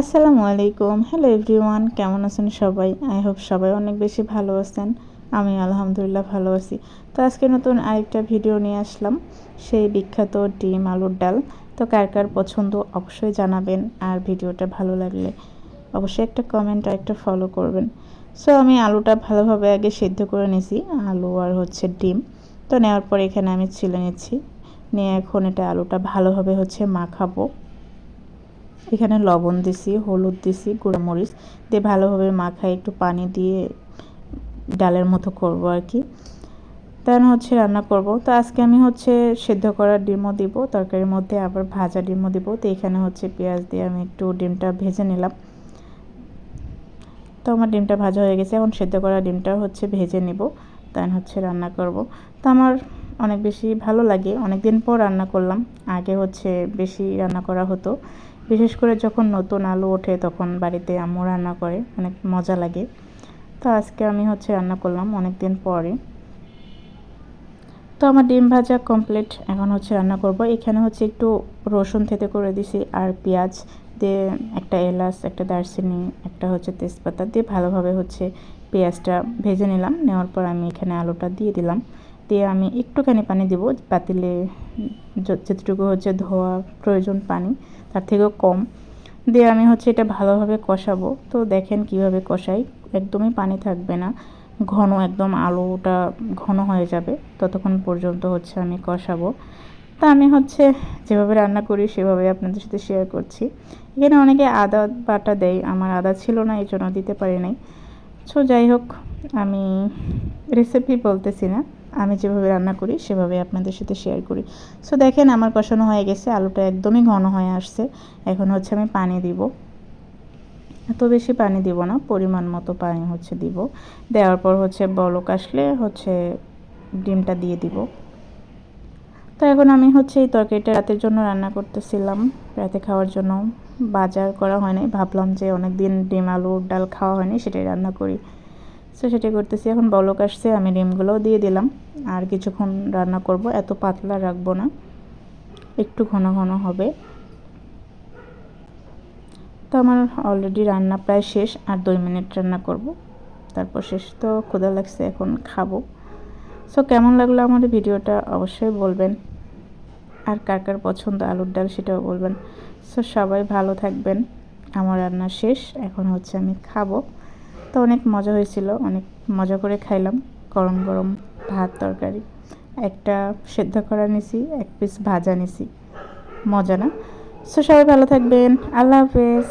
আসসালামু আলাইকুম। Hello everyone কেমন আছেন সবাই? আই হোপ সবাই অনেক বেশি ভালো আছেন। আমি আলহামদুলিল্লাহ ভালো আছি। তো আজকে নতুন আরেকটা ভিডিও নিয়ে আসলাম। সেই বিখ্যাত ডিম আলুর ডাল। তো কার কার পছন্দ অবশ্যই জানাবেন। আর ভিডিওটা ভালো লাগলে অবশ্যই একটা কমেন্ট আর একটা ফলো করবেন। সো আমি আলুটা ভালোভাবে আগে সিদ্ধ করে নিয়েছি। আলু আর হচ্ছে ডিম। তো নেওয়ার পর এখানে আমি ছিলে নিচ্ছি। নিয়ে এখন এটা আলুটা ভালোভাবে হচ্ছে মাখাবো। এখানে লবণ দিছি, হলুদ দিছি, গুঁড়োমরিচ দিয়ে ভালোভাবে মাখায় একটু পানি দিয়ে ডালের মতো করব আর কি। তেন হচ্ছে রান্না করব। তো আজকে আমি হচ্ছে সেদ্ধ করা ডিমও দিব, তরকারির মধ্যে আবার ভাজা ডিমও দিব। তো এখানে হচ্ছে পেঁয়াজ দিয়ে আমি একটু ডিমটা ভেজে নিলাম। তো আমার ডিমটা ভাজা হয়ে গেছে, এখন সেদ্ধ করা ডিমটা হচ্ছে ভেজে নিব। তাই হচ্ছে রান্না করব। তো আমার অনেক বেশি ভালো লাগে। অনেক দিন পর রান্না করলাম। আগে হচ্ছে বেশি রান্না করা হতো। বিশেষ করে যখন নতুন আলু ওঠে তখন বাড়িতে আম্মু রান্না করে, অনেক মজা লাগে। তো আজকে আমি হচ্ছে রান্না করলাম অনেক দিন পরে। তো আমার ডিম ভাজা কমপ্লিট এখন হচ্ছে রান্না করব। এখানে হচ্ছে একটু রসুন থেতে করে দিছি আর পেঁয়াজ দিয়ে একটা এলাচ, একটা দারচিনি, একটা হচ্ছে তেজপাতা দিয়ে ভালোভাবে হচ্ছে পেঁয়াজটা ভেজে নিলাম। নেওয়ার পর আমি এখানে আলুটা দিয়ে দিলাম। দিয়ে আমি একটুখানি পানি দিব, পাতিলে যেটুকু হচ্ছে ধোয়া প্রয়োজন পানি। তার থেকেও কম। দিয়ে আমি হচ্ছে এটা ভালোভাবে কষাবো। তো দেখেন কীভাবে কষাই। একদমই পানি থাকবে না। ঘন একদম আলুটা ঘন হয়ে যাবে। ততক্ষণ পর্যন্ত হচ্ছে আমি কষাবো। তা আমি হচ্ছে যেভাবে রান্না করি সেভাবে আপনাদের সাথে শেয়ার করছি। এখানে অনেকে আদা বাটা দেয়। আমার আদা ছিল না এই জন্য দিতে পারি নাই। সো যাই হোক, আমি রেসিপি বলতেছি না। আমি যেভাবে রান্না করি সেভাবে আপনাদের সাথে শেয়ার করি। সো দেখেন আমার কষানো হয়ে গেছে, আলুটা একদমই ঘন হয়ে আসছে। এখন হচ্ছে আমি পানি দিব। এত বেশি পানি দিব না, পরিমাণ মতো পানি হচ্ছে দিব। দেওয়ার পর হচ্ছে বলক আসলে হচ্ছে ডিমটা দিয়ে দিব। তো এখন আমি হচ্ছে এই তরকারিটা রাতের জন্য রান্না করতেছিলাম। রাতে খাওয়ার জন্য বাজার করা হয়নি। ভাবলাম যে অনেক দিন ডিম আলু ডাল খাওয়া হয়নি, সেটাই রান্না করি। তো সেটাই করতেছি। এখন বলক আসছে, আমি ডিমগুলোও দিয়ে দিলাম। আর কিছুক্ষণ রান্না করব। এত পাতলা রাখব না। একটু ঘন ঘন হবে। তো আমার অলরেডি রান্না প্রায় শেষ, আর দুই মিনিট রান্না করব। তারপর শেষ। তো ক্ষুদা লাগছে, এখন খাব। সো কেমন লাগল আমার ভিডিওটা? অবশ্যই বলবেন। আর কার কার পছন্দ? আলুর ডাল, সেটাও বলবেন। সো সবাই ভালো থাকবেন। আমার রান্না শেষ। এখন হচ্ছে আমি খাব। তো অনেক মজা হয়েছিল, অনেক মজা করে খাইলাম, গরম গরম ভাত তরকারি। একটা সেদ্ধ করা নিছি, এক পিস ভাজা নিছি। মজা না? সো সবাই ভালো থাকবেন, আল্লাহ হাফেজ।